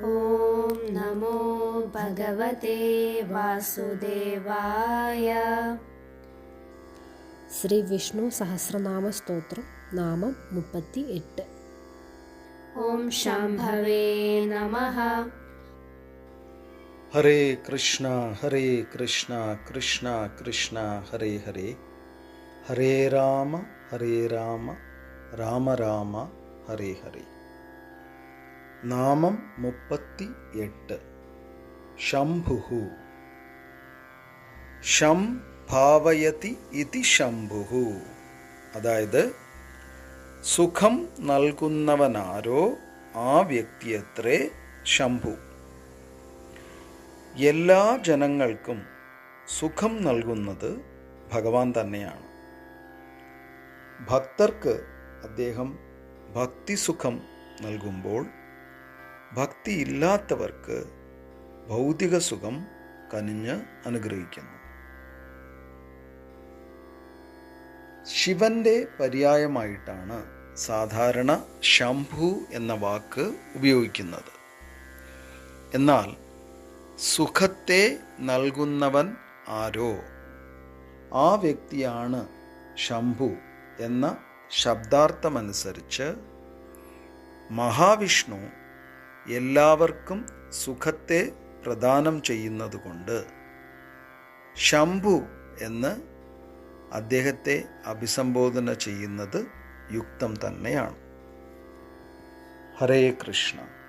ॐ नमो भगवते वासुदेवाय। श्रीविष्णुसहस्रनामस्तोत्रं नाम मुपत्ति एट्। ॐ शाम्भवे नमः। हरे कृष्ण हरे कृष्ण कृष्ण कृष्ण हरे हरे। हरे राम हरे राम राम राम हरे हरे। നാമം മുപ്പത്തി എട്ട് ശംഭുഹു. ശം ഭാവയതി ഇതി ശംഭുഹു. അതായത് സുഖം നൽകുന്നവനാരോ ആ വ്യക്തിയത്രേ ശംഭു. എല്ലാ ജനങ്ങൾക്കും സുഖം നൽകുന്നത് ഭഗവാൻ തന്നെയാണ്. ഭക്തർക്ക് അദ്ദേഹം ഭക്തിസുഖം നൽകുമ്പോൾ ഭക്തിയില്ലാത്തവർക്ക് ഭൗതിക സുഖം കനിഞ്ഞ് അനുഗ്രഹിക്കുന്നു. ശിവന്റെ പര്യായമായിട്ടാണ് സാധാരണ ശംഭു എന്ന വാക്ക് ഉപയോഗിക്കുന്നത്. എന്നാൽ സുഖത്തെ നൽകുന്നവൻ ആരോ? ആ വ്യക്തിയാണ് ശംഭു എന്ന ശബ്ദാർത്ഥമനുസരിച്ച് മഹാവിഷ്ണു എല്ലാവർക്കും സുഖത്തെ പ്രദാനം ചെയ്യുന്നതുകൊണ്ട്. ശംഭു എന്ന് അദ്ദേഹത്തെ അഭിസംബോധന ചെയ്യുന്നത് യുക്തം തന്നെയാണ്. ഹരേ കൃഷ്ണ.